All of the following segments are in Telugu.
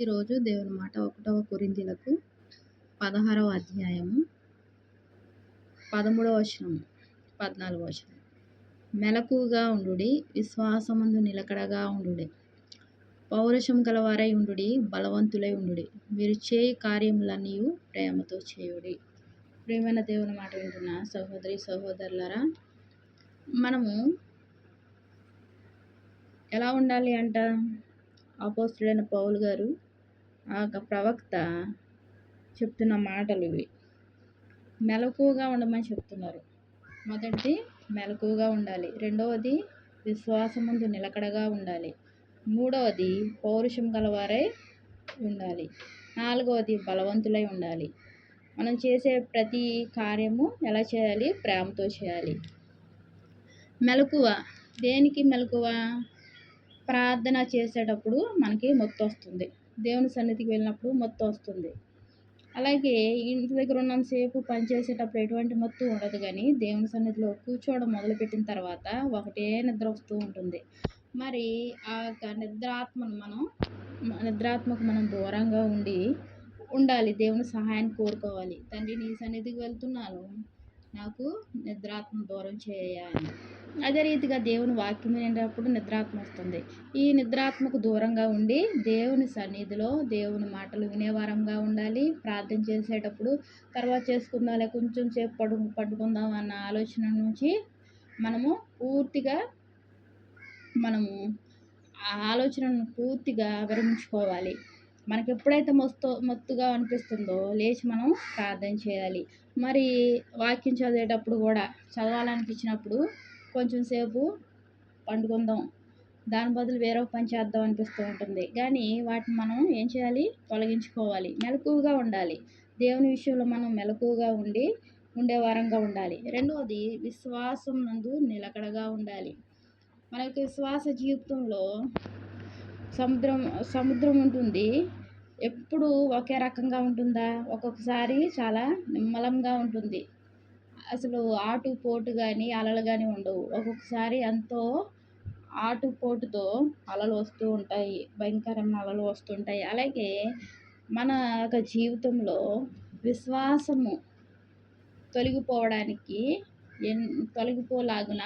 ఈరోజు దేవుని మాట ఒకటవ కొరింథీలకు పదహారవ అధ్యాయము పదమూడవ వచనం పద్నాలుగవ వచనం. మెలకుగా ఉండుడి విశ్వాసమందు నిలకడగా ఉండుడి. పౌరుషం గలవారై ఉండుడి బలవంతులై ఉండుడి. మీరు చేయి కార్యములన్నీ ప్రేమతో చేయుడి. ప్రేమైన దేవుని మాట వింటున్న సహోదరి సహోదరులరా మనము ఎలా ఉండాలి అంట? అపోస్తుడైన పౌలు గారు ఆ యొక్క ప్రవక్త చెప్తున్న మాటలు ఇవి. మెలకువగా ఉండమని చెప్తున్నారు. మొదటిది మెలకువగా ఉండాలి. రెండవది విశ్వాసముందు నిలకడగా ఉండాలి. మూడవది పౌరుషం గలవారై ఉండాలి. నాలుగవది బలవంతులై ఉండాలి. మనం చేసే ప్రతి కార్యము ఎలా చేయాలి? ప్రేమతో చేయాలి. మెలకువ. దేనికి మెలకువ? ప్రార్థన చేసేటప్పుడు మనకి మొత్తం వస్తుంది దేవుని సన్నిధికి వెళ్ళినప్పుడు మొత్తం వస్తుంది. అలాగే ఇంటి దగ్గర ఉన్నంతసేపు పనిచేసేటప్పుడు ఎటువంటి మత్తు ఉండదు కానీ దేవుని సన్నిధిలో కూర్చోవడం మొదలుపెట్టిన తర్వాత ఒకటే నిద్ర వస్తూ ఉంటుంది. మరి ఆ యొక్క నిద్రాత్మను మనం నిద్రాత్మకు మనం దూరంగా ఉండి ఉండాలి. దేవుని సహాయాన్ని కోరుకోవాలి. తండ్రి నీ సన్నిధికి వెళ్తున్నాను. నాకు నిద్రాత్మ దూరం చేయాలి. అదే రీతిగా దేవుని వాక్యం వినేటప్పుడు నిద్రాత్మ వస్తుంది. ఈ నిద్రాత్మకు దూరంగా ఉండి దేవుని సన్నిధిలో దేవుని మాటలు వినేవారంగా ఉండాలి. ప్రార్థన చేసేటప్పుడు తర్వాత చేసుకుందాం కొంచెం సేపు పడు పడుకుందాం అన్న ఆలోచన నుంచి మనము పూర్తిగా మనము ఆ ఆలోచనను పూర్తిగా విరమించుకోవాలి. మనకి ఎప్పుడైతే మస్తు మత్తుగా అనిపిస్తుందో లేచి మనం ప్రార్థన చేయాలి. మరి వాక్యం చదివేటప్పుడు కూడా చదవాలనిపించినప్పుడు కొంచెం సేపు పండుకుందాం. దాని బదులు వేరే పని చేద్దాం అనిపిస్తూ ఉంటుంది. కానీ వాటిని మనం ఏం చేయాలి? తొలగించుకోవాలి. మెలకువగా ఉండాలి. దేవుని విషయంలో మనం మెలకువగా ఉండి ఉండే వారంగా ఉండాలి. రెండవది విశ్వాసం నందు నిలకడగా ఉండాలి. మన యొక్క విశ్వాస జీవితంలో సముద్రం సముద్రం ఉంటుంది. ఎప్పుడు ఒకే రకంగా ఉంటుందా? ఒక్కొక్కసారి చాలా నిమ్మలంగా ఉంటుంది. అసలు ఆటు పోటు కానీ అలలు కానీ ఉండవు. ఒక్కొక్కసారి ఎంతో ఆటు పోటుతో అలలు వస్తూ ఉంటాయి. భయంకరమైన అలలు వస్తుంటాయి అలాగే మన యొక్క జీవితంలో విశ్వాసము తొలగిపోవడానికి ఎన్ తొలగిపోలాగున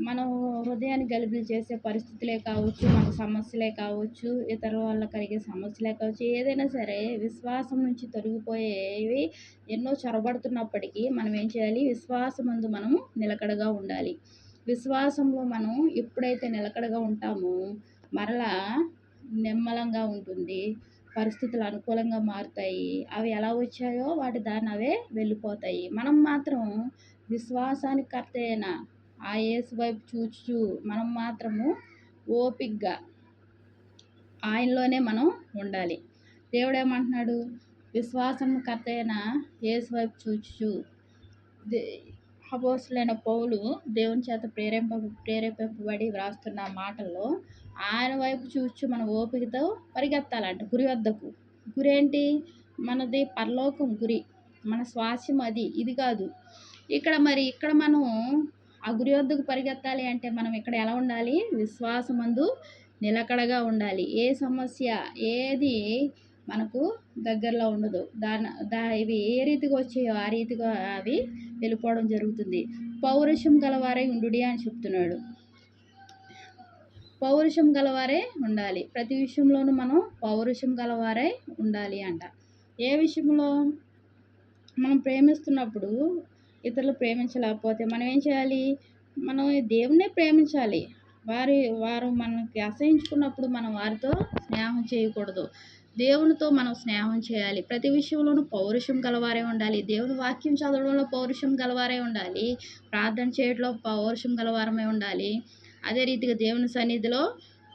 మనం హృదయాన్ని గలుపులు చేసే పరిస్థితులే కావచ్చు మన సమస్యలే కావచ్చు ఇతర వల్ల కలిగే సమస్యలే కావచ్చు ఏదైనా సరే విశ్వాసం నుంచి తొలగిపోయేవి ఎన్నో చొరబడుతున్నప్పటికీ మనం ఏం చేయాలి? విశ్వాసం ముందు మనము నిలకడగా ఉండాలి. విశ్వాసంలో మనం ఎప్పుడైతే నిలకడగా ఉంటామో మరలా నిమ్మలంగా ఉంటుంది. పరిస్థితులు అనుకూలంగా మారుతాయి. అవి ఎలా వచ్చాయో వాటి దాని అవే వెళ్ళిపోతాయి. మనం మాత్రం విశ్వాసానికి కర్త అయిన ఆ యేసు వైపు చూచు మనం మాత్రము ఓపిగ్గా ఆయనలోనే మనం ఉండాలి. దేవుడు ఏమంటున్నాడు విశ్వాసం కర్త అయిన యేసు వైపు చూచు అపోసులైన పౌలు దేవుని చేత ప్రేరేప ప్రేరేపింపబడి వ్రాస్తున్న మాటల్లో ఆయన వైపు చూచు మన ఓపికతో పరిగెత్తాలంట గురి వద్దకు. గురి ఏంటి మనది పరలోకం గురి. మన స్వాస్యం అది ఇది కాదు. ఇక్కడ మరి ఇక్కడ మనం ఆ గురి వద్దకు పరిగెత్తాలి అంటే మనం ఇక్కడ ఎలా ఉండాలి? విశ్వాసమందు నిలకడగా ఉండాలి. ఏ సమస్య ఏది మనకు దగ్గరలో ఉండదు. దాని దా ఇవి ఏ రీతిగా వచ్చాయో ఆ రీతిగా అవి వెళ్ళిపోవడం జరుగుతుంది. పౌరుషం గలవారే ఉండు అని చెప్తున్నాడు. పౌరుషం గలవారే ఉండాలి. ప్రతి విషయంలోనూ మనం పౌరుషం గలవారే ఉండాలి అంట. ఏ విషయంలో? మనం ప్రేమిస్తున్నప్పుడు ఇతరులు ప్రేమించలేకపోతే మనం ఏం చేయాలి? మనం దేవుణ్ణే ప్రేమించాలి. వారి వారు మనకి అసహించుకున్నప్పుడు మనం వారితో స్నేహం చేయకూడదు. దేవునితో మనం స్నేహం చేయాలి. ప్రతి విషయంలోనూ పౌరుషం గలవారే ఉండాలి. దేవుని వాక్యం చదవడంలో పౌరుషం గలవారే ఉండాలి. ప్రార్థన చేయడంలో పౌరుషం గలవారమే ఉండాలి. అదే రీతిగా దేవుని సన్నిధిలో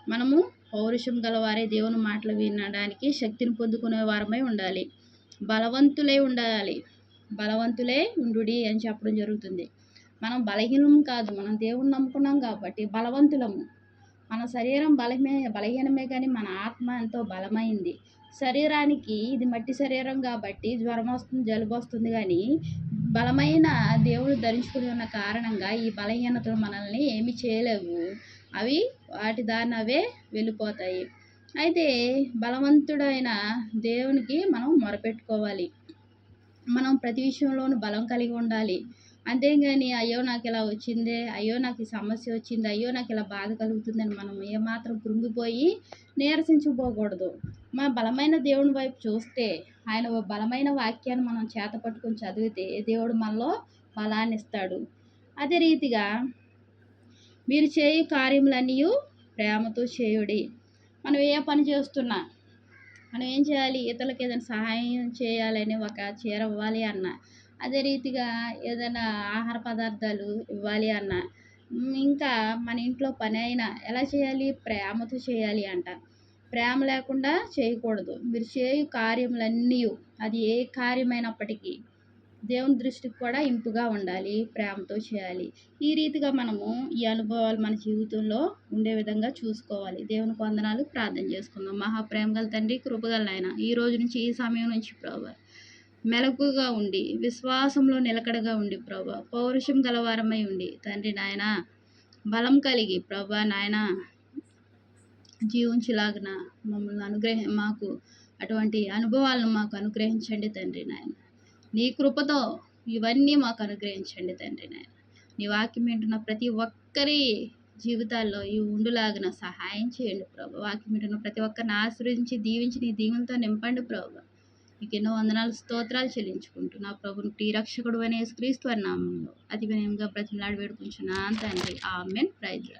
మనము పౌరుషం గలవారే దేవుని మాటలు వినడానికి శక్తిని పొందుకునే వారమై ఉండాలి. బలవంతులై ఉండాలి. బలవంతులే ఉండుడి అని చెప్పడం జరుగుతుంది. మనం బలహీనం కాదు మనం దేవుని నమ్ముకున్నాం కాబట్టి బలవంతులము. మన శరీరం బలమే బలహీనమే కానీ మన ఆత్మ ఎంతో బలమైంది. శరీరానికి ఇది మట్టి శరీరం కాబట్టి జ్వరం వస్తుంది జలుబు వస్తుంది కానీ బలమైన దేవుడు ధరించుకుని ఉన్న కారణంగా ఈ బలహీనతలు మనల్ని ఏమి చేయలేవు. అవి వాటి దారిన అవే వెళ్ళిపోతాయి. అయితే బలవంతుడైన దేవునికి మనం మొరపెట్టుకోవాలి. మనం ప్రతి విషయంలోనూ బలం కలిగి ఉండాలి. అంతేగాని అయ్యో నాకు ఇలా వచ్చిందే అయ్యో నాకు ఈ సమస్య వచ్చింది అయ్యో నాకు ఇలా బాధ కలుగుతుందని మనం ఏమాత్రం కృంగిపోయి నీరసించుకోకూడదు మా బలమైన దేవుని వైపు చూస్తే ఆయన బలమైన వాక్యాన్ని మనం చేత పట్టుకొని చదివితే దేవుడు మనలో బలాన్ని ఇస్తాడు. అదే రీతిగా మీరు చేయు కార్యములన్నీ ప్రేమతో చేయుడి. మనం ఏ పని చేస్తున్నా మనం ఏం చేయాలి? ఇతరులకు ఏదైనా సహాయం చేయాలని ఒక చీర ఇవ్వాలి అన్న. అదే రీతిగా ఏదైనా ఆహార పదార్థాలు ఇవ్వాలి అన్న. ఇంకా మన ఇంట్లో పని అయినా ఎలా చేయాలి? ప్రేమతో చేయాలి అంట. ప్రేమ లేకుండా చేయకూడదు. మీరు చేయు కార్యములన్నీ అది ఏ కార్యమైనప్పటికీ దేవుని దృష్టికి కూడా ఇంపుగా ఉండాలి ప్రేమతో చేయాలి. ఈ రీతిగా మనము ఈ అనుభవాలు మన జీవితంలో ఉండే విధంగా చూసుకోవాలి. దేవుని వందనాలు. ప్రార్థన చేసుకుందాం. మహాప్రేమ గల తండ్రి కృపగల ఆయన ఈ రోజు నుంచి ఈ సమయం నుంచి ప్రభా మెలకుగా ఉండి విశ్వాసంలో నిలకడగా ఉండి ప్రభా పౌరుషం గలవారమై ఉండి తండ్రి నాయన బలం కలిగి ప్రభా నాయన జీవించలాగిన మమ్మల్ని అనుగ్రహ మాకు అటువంటి అనుభవాలను మాకు అనుగ్రహించండి తండ్రి నాయన. నీ కృపతో ఇవన్నీ మాకు అనుగ్రహించండి తండ్రి నాయన. నీ వాక్యం వింటున్న ప్రతి ఒక్కరి జీవితాల్లో ఈ ఉండులాగిన సహాయం చేయండి ప్రభు. వాక్యం వింటున్న ప్రతి ఒక్కరిని ఆశ్రయించి దీవించి నీ దీవులతో నింపండి ప్రభు. నీకు ఎన్నో వందనాలు స్తోత్రాలు చెల్లించుకుంటూ నా ప్రభుని రక్షకుడు అనే క్రీస్తు నామంలో. అతి వినయంగా బ్రతిమలాడి వేడుకుంటున్నాను తండ్రి. ఆమెన్. ప్రైజ్